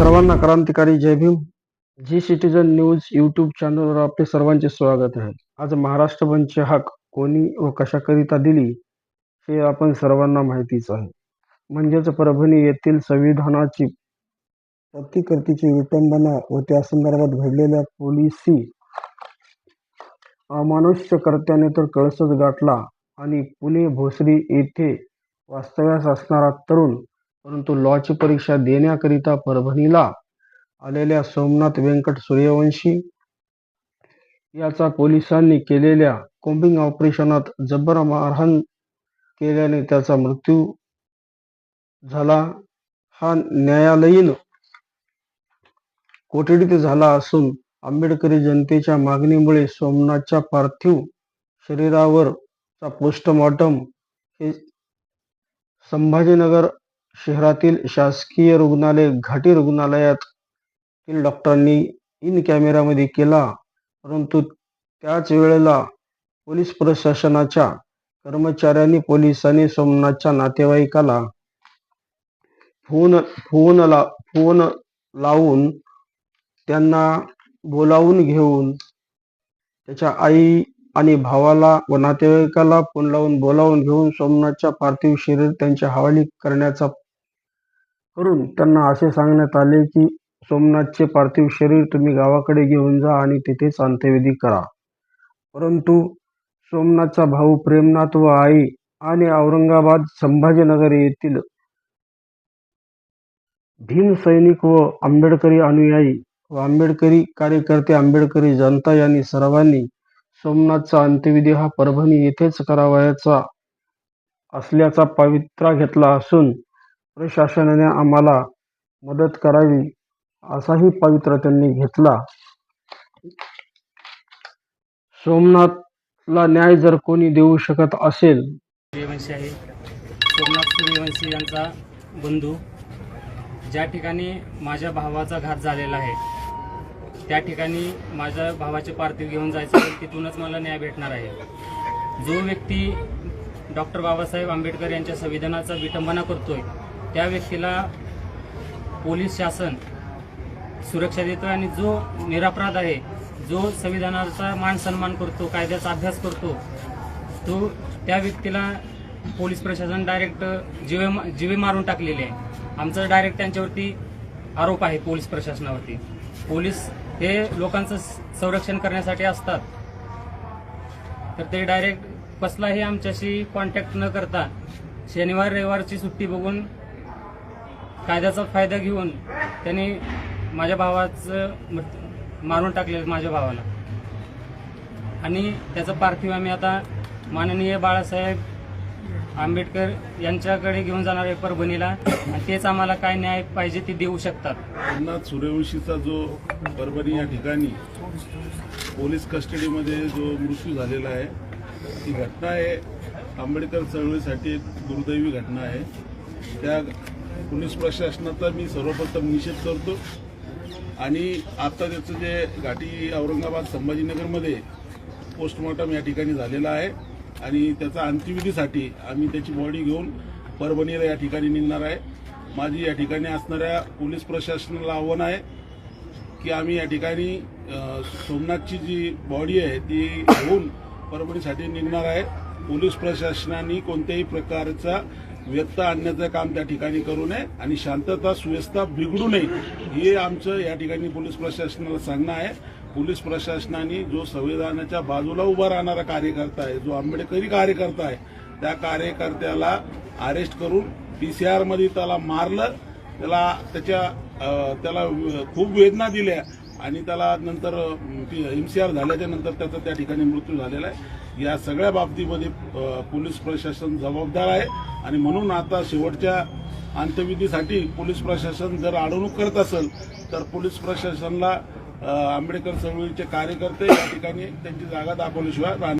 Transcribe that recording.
सर्वांना क्रांतिकारी जय Bhim. G citizen news YouTube चॅनलवर आपले सर्वांचे स्वागत आहे. आज महाराष्ट्र बंदची हाक कोणी व कशाकरिता दिली हे आपण सर्वांना माहितीच आहे. म्हणजेच परभणी येथील संविधानाची प्रतिकृतीची विटंबना व त्या संदर्भात घडलेल्या पोलिसी अमानुष्य कर्त्याने तर कळसच गाठला आणि पुणे भोसरी येथे वास्तव्यास असणारा तरुण परंतु लॉची परीक्षा देण्याकरिता परभणीला आलेल्या सोमनाथ व्यंकट सूर्यवंशी याचा पोलिसांनी केलेल्या कोम्बिंग ऑपरेशनात जबर मारहाण केल्याने त्याचा मृत्यू झाला. हा न्यायालयीन कोठडीत झाला असून आंबेडकरी जनतेच्या मागणीमुळे सोमनाथच्या पार्थिव शरीरावरचा पोस्टमॉर्टम हे संभाजीनगर शहरातील शासकीय रुग्णालय घाटी रुग्णालयातील डॉक्टरांनी इन कॅमेरामध्ये केला परंतु त्याच वेळेला पोलीस प्रशासनाच्या कर्मचाऱ्यांनी पोलिसांनी सोमनाथच्या नातेवाईकाला फोन फोन ला फोन लावून त्यांना बोलावून घेऊन त्याच्या आई आणि भावाला व नातेवाईकाला फोन लावून बोलावून घेऊन सोमनाथच्या पार्थिव शरीर त्यांच्या हवाली करण्याचा करून त्यांना असे सांगण्यात आले की सोमनाथचे पार्थिव शरीर तुम्ही गावाकडे घेऊन जा आणि तिथेच अंत्यविधी करा. परंतु सोमनाथचा भाऊ प्रेमनाथ व आई आणि औरंगाबाद संभाजीनगर येथील भीम सैनिक व आंबेडकरी अनुयायी व आंबेडकरी कार्यकर्ते आंबेडकरी जनता यांनी सर्वांनी सोमनाथचा अंत्यविधी हा परभणी येथेच करावयाचा असल्याचा पवित्रा घेतला असून प्रशासनाने आम्हाला मदत करावी असाही पवित्र त्यांनी घेतला. सोमनाथला न्याय जर कोणी देऊ शकत असेल. सूर्यवंशी आहे. सोमनाथ सूर्यवंशी यांचा बंधू. ज्या ठिकाणी माझ्या भावाचा घात झालेला आहे त्या ठिकाणी माझ्या भावाचे पार्थिव घेऊन जायचं तिथूनच मला न्याय भेटणार आहे. जो व्यक्ती डॉक्टर बाबासाहेब आंबेडकर यांच्या संविधानाचा विटंबना करतोय त्या व्यक्तीला पोलीस शासन सुरक्षा देतो आणि जो निरापराध आहे जो संविधानाचा मान सन्मान करतो कायद्याचा अभ्यास करतो तो त्या व्यक्तीला पोलीस प्रशासन डायरेक्ट जीवे जीवे मारून टाकलेले आहे. आमचा डायरेक्ट त्यांच्यावरती आरोप आहे पोलीस प्रशासनावरती. पोलीस हे लोकांचं स- संरक्षण करण्यासाठी असतात. तर ते डायरेक्ट कसलाही आमच्याशी कॉन्टॅक्ट न करता शनिवार रविवारची सुट्टी बघून कायद्याचा फायदा घेऊन त्यांनी माझ्या भावाचं मारून टाकले माझ्या भावाला. आणि त्याचं पार्थिव आम्ही आता माननीय बाळासाहेब आंबेडकर यांच्याकडे घेऊन जाणार आहे परभणीला. आणि तेच आम्हाला काय न्याय पाहिजे ते देऊ शकतात. सोमनाथ सूर्यवंशीचा जो परभणी या ठिकाणी पोलीस कस्टडीमध्ये जो मृत्यू झालेला आहे ती घटना आहे. आंबेडकर चळवळीसाठी एक दुर्दैवी घटना आहे. त्या पोलीस प्रशासनाचा मी सर्वप्रथम निषेध करतो. आणि आता त्याचं जे घाटी औरंगाबाद संभाजीनगरमध्ये पोस्टमॉर्टम या ठिकाणी झालेला आहे. आणि त्याचा अंत्यविधीसाठी आम्ही त्याची बॉडी घेऊन परभणीला या ठिकाणी निघणार आहे. माझी या ठिकाणी असणाऱ्या पोलीस प्रशासनाला आव्हान आहे की आम्ही या ठिकाणी सोमनाथची जी बॉडी आहे ती घेऊन परभणीसाठी निघणार आहे. पोलीस प्रशासनाने कोणत्याही प्रकारचा व्यक्त आणण्याचं काम त्या ठिकाणी करू नये आणि शांतता सुव्यवस्था बिघडू नये हे आमचं या ठिकाणी पोलीस प्रशासनाला सांगणं आहे. पोलीस प्रशासनाने जो संविधानाच्या बाजूला उभा राहणारा कार्यकर्ता आहे जो आंबेडकरी कार्यकर्ता आहे त्या कार्यकर्त्याला अरेस्ट करून पी सी आरमध्ये त्याला मारलं त्याला त्याच्या त्याला खूप वेदना दिल्या आणि त्याला नंतर एमसीआर झाल्याच्यानंतर त्याचा त्या ठिकाणी मृत्यू झालेला आहे. या सगळ्या बाबतीमध्ये पोलीस प्रशासन जबाबदार आहे. आणि म्हणून आता शेवटच्या अंत्यविधीसाठी पोलीस प्रशासन जर अडवणूक करत असेल तर पोलीस प्रशासनाला आंबेडकर चळवळीचे कार्यकर्ते या ठिकाणी त्यांची जागा दाखवल्याशिवाय राहणार